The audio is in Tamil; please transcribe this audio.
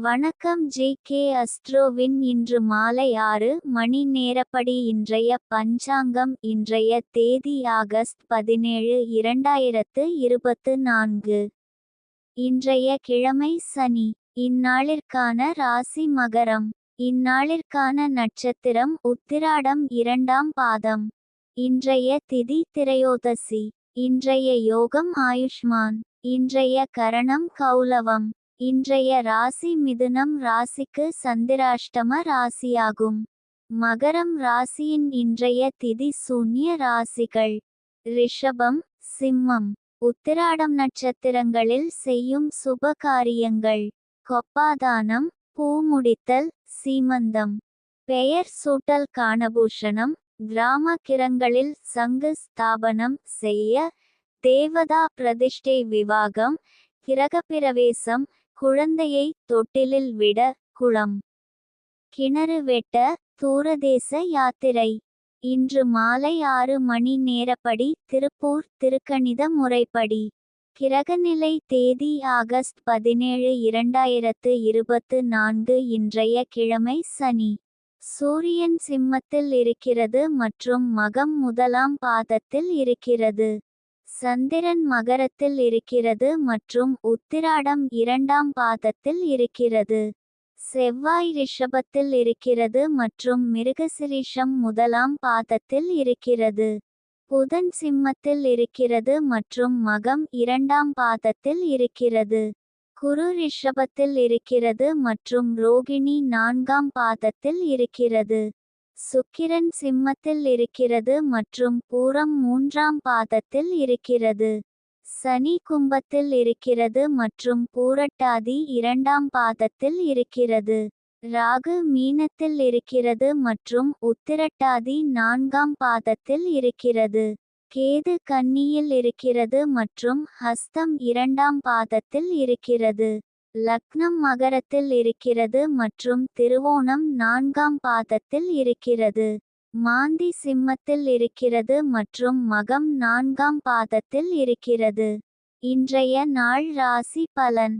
வணக்கம் ஜே கே அஸ்ட்ரோவின் இன்று மாலை ஆறு மணி நேரப்படி இன்றைய பஞ்சாங்கம் இன்றைய தேதி ஆகஸ்ட் பதினேழு இரண்டாயிரத்து இருபத்து நான்கு. இன்றைய கிழமை சனி. இந்நாளிற்கான ராசி மகரம். இந்நாளிற்கான நட்சத்திரம் உத்திராடம் இரண்டாம் பாதம். இன்றைய திதி திரையோதசி. இன்றைய யோகம் ஆயுஷ்மான். இன்றைய கரணம் கௌலவம் இன்றைய ராசி மிதுனம் ராசிக்கு சந்திராஷ்டம ராசியாகும். மகரம் ராசியின் இன்றைய திதி சூன்ய ராசிகள். ரிஷபம் சிம்மம். உத்திராடம் நட்சத்திரங்களில் செய்யும் சுப காரியங்கள் கொப்பாதானம் பூமுடித்தல் சீமந்தம். பெயர் சூட்டல் காணபூஷணம் கிராம கிரங்களில் சங்கு ஸ்தாபனம் செய்ய தேவதா பிரதிஷ்டை விவாகம் கிரகப்பிரவேசம் குழந்தையை தொட்டிலில் விட குளம். கிணறு வெட்ட தூரதேச யாத்திரை. இன்று மாலை ஆறு மணி நேரப்படி திருப்பூர் திருக்கணித முறைப்படி. கிரகநிலை தேதி ஆகஸ்ட் பதினேழு இரண்டாயிரத்து இருபத்து நான்கு இன்றைய கிழமை சனி. சூரியன் சிம்மத்தில் இருக்கிறது மற்றும் மகம் முதலாம் பாதத்தில் இருக்கிறது. சந்திரன் மகரத்தில் இருக்கிறது மற்றும் உத்திராடம் இரண்டாம் பாதத்தில் இருக்கிறது. செவ்வாய் ரிஷபத்தில் இருக்கிறது மற்றும் மிருகசிரீஷம் முதலாம் பாதத்தில் இருக்கிறது. புதன் சிம்மத்தில் இருக்கிறது மற்றும் மகம் இரண்டாம் பாதத்தில் இருக்கிறது. குரு ரிஷபத்தில் இருக்கிறது மற்றும் ரோகிணி நான்காம் பாதத்தில் இருக்கிறது. சுக்கிரன் சிம்மத்தில் இருக்கிறது மற்றும் பூரம் மூன்றாம் பாதத்தில் இருக்கிறது. சனி கும்பத்தில் இருக்கிறது மற்றும் பூரட்டாதி இரண்டாம் பாதத்தில் இருக்கிறது. ராகு மீனத்தில் இருக்கிறது மற்றும் உத்திரட்டாதி நான்காம் பாதத்தில் இருக்கிறது. கேது கன்னியில் இருக்கிறது மற்றும் ஹஸ்தம் இரண்டாம் பாதத்தில் இருக்கிறது. லக்னம் மகரத்தில் இருக்கிறது மற்றும் திருவோணம் நான்காம் பாதத்தில் இருக்கிறது. மாந்தி சிம்மத்தில் இருக்கிறது மற்றும் மகம் நான்காம் பாதத்தில் இருக்கிறது. இன்றைய நாள் ராசி பலன்.